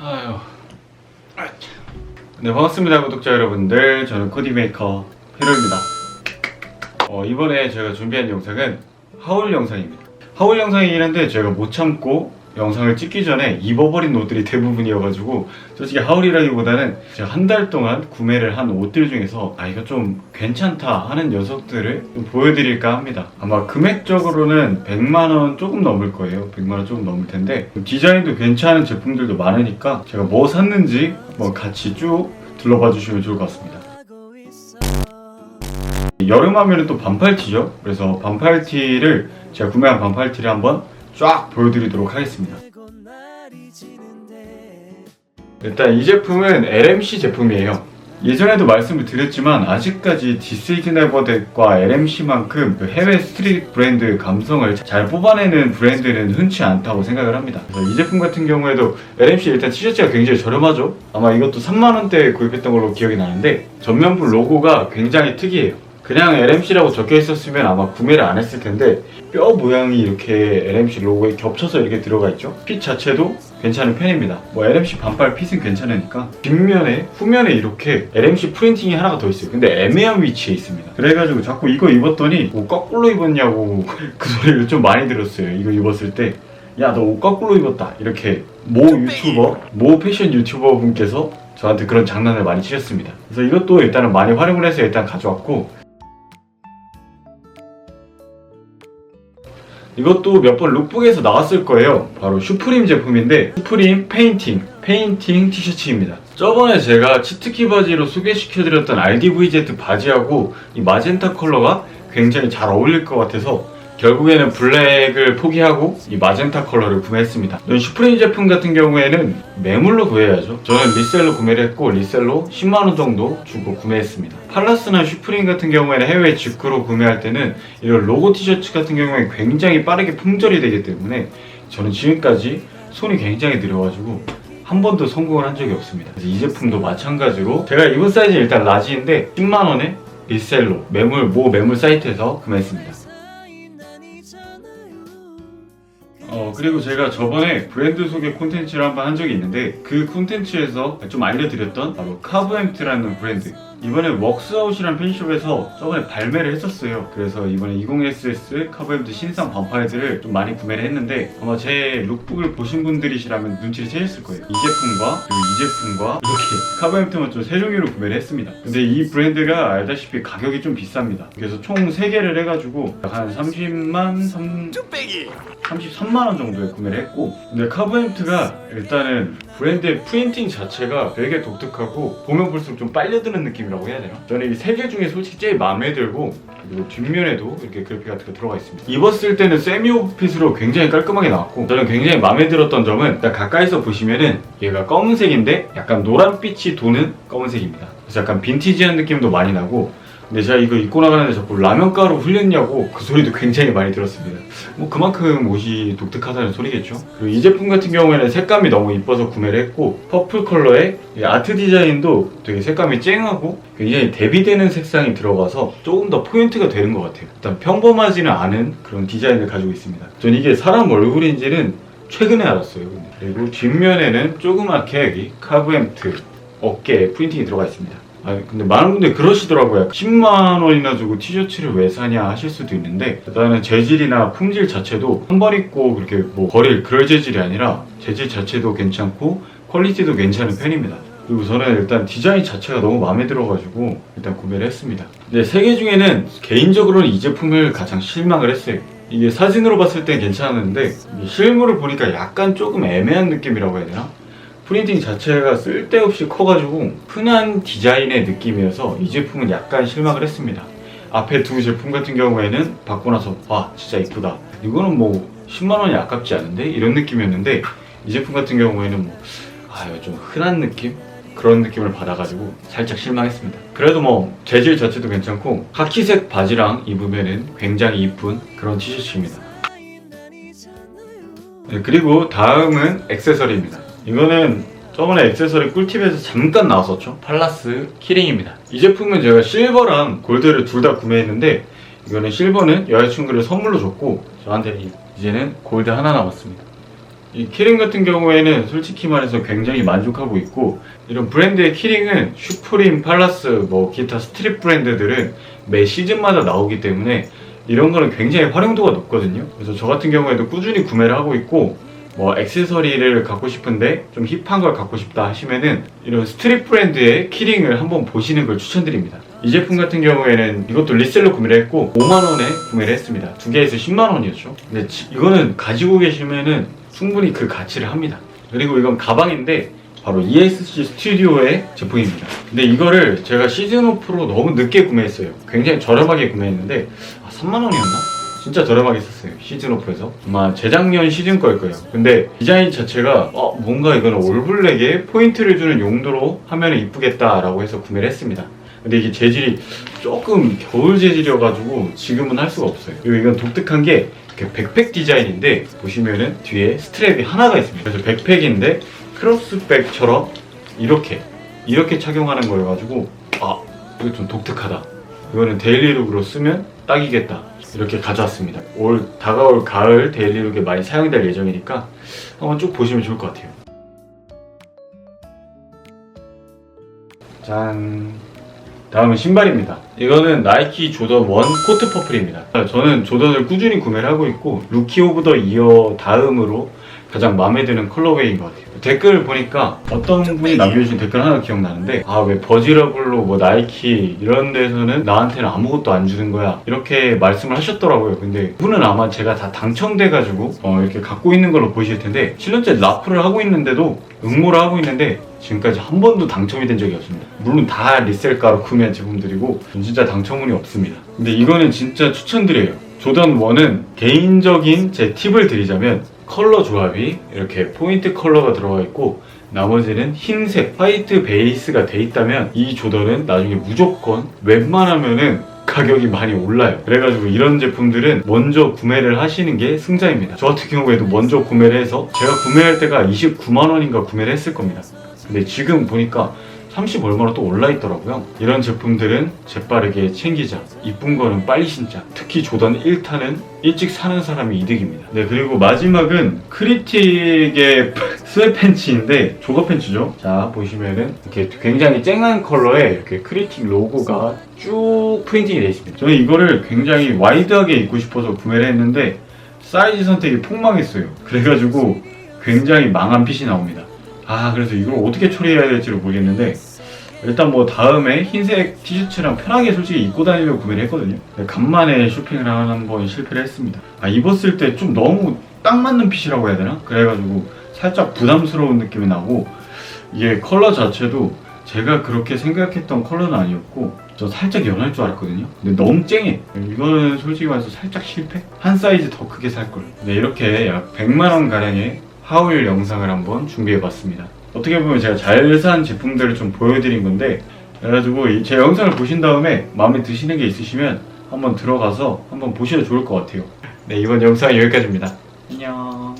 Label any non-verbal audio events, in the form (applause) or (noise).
아유. 네, 반갑습니다, 구독자 여러분들. 저는 코디메이커 헤로입니다. 어, 이번에 제가 준비한 영상은 하울 영상입니다. 하울 영상이긴 한데 제가 못 참고 영상을 찍기 전에 입어버린 옷들이 대부분이어가지고 솔직히 하울이라기보다는 제가 한 달 동안 구매를 한 옷들 중에서 아 이거 좀 괜찮다 하는 녀석들을 좀 보여드릴까 합니다. 아마 금액적으로는 100만원 조금 넘을 거예요. 100만원 조금 넘을 텐데 디자인도 괜찮은 제품들도 많으니까 제가 뭐 샀는지 한번 같이 쭉 둘러봐 주시면 좋을 것 같습니다. 여름 하면은 또 반팔티죠. 그래서 반팔티를 제가 구매한 반팔티를 한번 쫙 보여드리도록 하겠습니다. 일단 이 제품은 LMC 제품이에요. 예전에도 말씀을 드렸지만 아직까지 디스이그네버덱과 LMC만큼 그 해외 스트릿 브랜드 감성을 잘 뽑아내는 브랜드는 흔치 않다고 생각을 합니다. 그래서 이 제품 같은 경우에도 LMC 일단 티셔츠가 굉장히 저렴하죠. 아마 이것도 3만 원대에 구입했던 걸로 기억이 나는데 전면부 로고가 굉장히 특이해요. 그냥 LMC라고 적혀 있었으면 아마 구매를 안 했을 텐데 뼈 모양이 이렇게 LMC 로고에 겹쳐서 이렇게 들어가 있죠. 핏 자체도 괜찮은 편입니다. 뭐 LMC 반팔 핏은 괜찮으니까 뒷면에 후면에 이렇게 LMC 프린팅이 하나가 더 있어요. 근데 애매한 위치에 있습니다. 그래가지고 자꾸 이거 입었더니 뭐 거꾸로 입었냐고 (laughs) 그 소리를 좀 많이 들었어요. 이거 입었을 때. 야, 너 옷 거꾸로 입었다. 이렇게 모 유튜버, 모 패션 유튜버 분께서 저한테 그런 장난을 많이 치셨습니다. 그래서 이것도 일단은 많이 활용을 해서 일단 가져왔고, 이것도 몇 번 룩북에서 나왔을 거예요. 바로 슈프림 제품인데 슈프림 페인팅 페인팅 티셔츠입니다. 저번에 제가 치트키 바지로 소개시켜드렸던 RDVZ 바지하고 이 마젠타 컬러가 굉장히 잘 어울릴 것 같아서 결국에는 블랙을 포기하고 이 마젠타 컬러를 구매했습니다. 이런 슈프림 제품 같은 경우에는 매물로 구해야죠. 저는 리셀로 구매를 했고 리셀로 10만원 정도 주고 구매했습니다. 팔라스나 슈프림 같은 경우에는 해외 직구로 구매할 때는 이런 로고 티셔츠 같은 경우에 굉장히 빠르게 품절이 되기 때문에 저는 지금까지 손이 굉장히 느려가지고 한 번도 성공을 한 적이 없습니다. 이 제품도 마찬가지로 제가 입은 사이즈는 일단 라지인데 10만 원에 리셀로 매물 모 매물 사이트에서 구매했습니다. 어 그리고 제가 저번에 브랜드 소개 콘텐츠를 한 번 한 적이 있는데 그 콘텐츠에서 좀 알려드렸던 바로 카브엠트라는 브랜드 이번에 웍스아웃이라는 펜숍에서 저번에 발매를 했었어요. 그래서 이번에 20SS 카브엠트 신상 반팔들을 좀 많이 구매를 했는데 아마 제 룩북을 보신 분들이시라면 눈치를 채셨을 거예요. 이 제품과 그리고 이 제품과 이렇게 (laughs) 카브엠트만 좀 세 종류로 구매를 했습니다. 근데 이 브랜드가 알다시피 가격이 좀 비쌉니다. 그래서 총 3개를 해가지고 약한 30만 3... 33만 원 정도에 구매를 했고 근데 카브햄트가 일단은 브랜드의 프린팅 자체가 되게 독특하고 보면 볼수록 좀 빨려드는 느낌이라고 해야 되나? 저는 이 세 개 중에 솔직히 제일 마음에 들고 그리고 뒷면에도 이렇게 그래픽 같은 거 들어가 있습니다 입었을 때는 세미 오프핏으로 굉장히 깔끔하게 나왔고 저는 굉장히 마음에 들었던 점은 일단 가까이서 보시면은 얘가 검은색인데 약간 노란빛이 도는 검은색입니다 그래서 약간 빈티지한 느낌도 많이 나고 근데 제가 이거 입고 나가는데 자꾸 라면가루 흘렸냐고 그 소리도 굉장히 많이 들었습니다. 뭐 그만큼 옷이 독특하다는 소리겠죠. 그리고 이 제품 같은 경우에는 색감이 너무 이뻐서 구매를 했고 퍼플 컬러의 이 아트 디자인도 되게 색감이 쨍하고 굉장히 대비되는 색상이 들어가서 조금 더 포인트가 되는 것 같아요. 일단 평범하지는 않은 그런 디자인을 가지고 있습니다. 전 이게 사람 얼굴인지는 최근에 알았어요. 근데. 그리고 뒷면에는 조그맣게 여기 카브엠트 어깨에 프린팅이 들어가 있습니다. 아 근데 많은 분들이 그러시더라고요. 10만 원이나 주고 티셔츠를 왜 사냐 하실 수도 있는데 일단은 재질이나 품질 자체도 한 번 입고 그렇게 뭐 버릴 그럴 재질이 아니라 재질 자체도 괜찮고 퀄리티도 괜찮은 편입니다. 그리고 저는 일단 디자인 자체가 너무 마음에 들어가지고 일단 구매를 했습니다. 근데 세 개 중에는 개인적으로는 이 제품을 가장 실망을 했어요. 이게 사진으로 봤을 땐 괜찮았는데 실물을 보니까 약간 조금 애매한 느낌이라고 해야 되나? 프린팅 자체가 쓸데없이 커가지고 흔한 디자인의 느낌이어서 이 제품은 약간 실망을 했습니다. 앞에 두 제품 같은 경우에는 받고 나서 와 진짜 이쁘다. 이거는 뭐 10만 원이 아깝지 않은데 이런 느낌이었는데 이 제품 같은 경우에는 뭐 아 이거 좀 흔한 느낌 그런 느낌을 받아가지고 살짝 실망했습니다. 그래도 뭐 재질 자체도 괜찮고 카키색 바지랑 입으면은 굉장히 이쁜 그런 티셔츠입니다. 네, 그리고 다음은 액세서리입니다. 이거는 저번에 액세서리 꿀팁에서 잠깐 나왔었죠. 팔라스 키링입니다. 이 제품은 제가 실버랑 골드를 둘 다 구매했는데 이거는 실버는 여자친구를 선물로 줬고 저한테 이제는 골드 하나 남았습니다. 이 키링 같은 경우에는 솔직히 말해서 굉장히 만족하고 있고 이런 브랜드의 키링은 슈프림, 팔라스, 뭐 기타 스트릿 브랜드들은 매 시즌마다 나오기 때문에 이런 거는 굉장히 활용도가 높거든요. 그래서 저 같은 경우에도 꾸준히 구매를 하고 있고 뭐 액세서리를 갖고 싶은데 좀 힙한 걸 갖고 싶다 하시면은 이런 스트릿 브랜드의 키링을 한번 보시는 걸 추천드립니다. 이 제품 같은 경우에는 이것도 리셀로 구매를 했고 5만 원에 구매를 했습니다. 두 개에서 10만 원이었죠. 근데 지- 이거는 가지고 계시면은 충분히 그 가치를 합니다. 그리고 이건 가방인데 바로 ESC 스튜디오의 제품입니다. 근데 이거를 제가 시즌 오프로 너무 늦게 구매했어요. 굉장히 저렴하게 구매했는데 아, 3만 원이었나? 진짜 저렴하게 샀어요. 시즌 오프에서. 아마 재작년 시즌 거일 거예요. 근데 디자인 자체가 어, 뭔가 이거는 올블랙에 포인트를 주는 용도로 하면 이쁘겠다라고 해서 구매를 했습니다. 근데 이게 재질이 조금 겨울 재질이어가지고 지금은 할 수가 없어요. 그리고 이건 독특한 게 백팩 디자인인데 보시면은 뒤에 스트랩이 하나가 있습니다. 그래서 백팩인데 크로스백처럼 이렇게 이렇게 착용하는 거여가지고 아 이거 좀 독특하다. 이거는 데일리룩으로 쓰면 딱이겠다. 이렇게 가져왔습니다. 올 다가올 가을 데일리룩에 많이 사용될 예정이니까 한번 쭉 보시면 좋을 것 같아요. 짠. 다음은 신발입니다. 이거는 나이키 조던 1 코트 퍼플입니다. 저는 조던을 꾸준히 구매를 하고 있고 루키 오브 더 이어 다음으로 가장 마음에 드는 컬러웨이인 것 같아요. 댓글 보니까 어떤 분이 남겨주신 댓글 하나 기억나는데 아 왜 버지러블로 뭐 나이키 이런 데서는 나한테는 아무것도 안 주는 거야 이렇게 말씀을 하셨더라고요. 근데 그분은 아마 제가 다 당첨돼가지고 어, 이렇게 갖고 있는 걸로 보이실 텐데 7년째 라프를 하고 있는데도 응모를 하고 있는데 지금까지 한 번도 당첨이 된 적이 없습니다. 물론 다 리셀가로 구매한 제품들이고 전 진짜 당첨운이 없습니다. 근데 이거는 진짜 추천드려요. 조던 1은 개인적인 제 팁을 드리자면 컬러 조합이 이렇게 포인트 컬러가 들어가 있고 나머지는 흰색, 화이트 베이스가 돼 있다면 이 조던은 나중에 무조건 웬만하면은 가격이 많이 올라요. 그래가지고 이런 제품들은 먼저 구매를 하시는 게 승자입니다. 저 같은 경우에도 먼저 구매를 해서 제가 구매할 때가 29만 원인가 구매를 했을 겁니다. 근데 지금 보니까 30 얼마로 또 올라 있더라고요. 이런 제품들은 재빠르게 챙기자. 이쁜 거는 빨리 신자. 특히 조던 1타는 일찍 사는 사람이 이득입니다. 네, 그리고 마지막은 크리틱의 (laughs) 스웨팬츠인데 조거 팬츠죠. 자, 보시면은 이렇게 굉장히 쨍한 컬러에 이렇게 크리틱 로고가 쭉 프린팅이 되어 있습니다. 저는 이거를 굉장히 와이드하게 입고 싶어서 구매를 했는데 사이즈 선택이 폭망했어요. 그래가지고 굉장히 망한 핏이 나옵니다. 아 그래서 이걸 어떻게 처리해야 될지를 모르겠는데 일단 뭐 다음에 흰색 티셔츠랑 편하게 솔직히 입고 다니려고 구매를 했거든요. 근데 간만에 쇼핑을 한 번 실패를 했습니다. 아 입었을 때 좀 너무 딱 맞는 핏이라고 해야 되나? 그래가지고 살짝 부담스러운 느낌이 나고 이게 컬러 자체도 제가 그렇게 생각했던 컬러는 아니었고 저 살짝 연할 줄 알았거든요. 근데 너무 쨍해. 이거는 솔직히 말해서 살짝 실패? 한 사이즈 더 크게 살걸. 네 이렇게 약 100만원 가량의 하울 영상을 한번 준비해봤습니다. 어떻게 보면 제가 잘 산 제품들을 좀 보여드린 건데 그래가지고 이제 영상을 보신 다음에 마음에 드시는 게 있으시면 한번 들어가서 한번 보셔도 좋을 것 같아요. 네 이번 영상은 여기까지입니다. 안녕.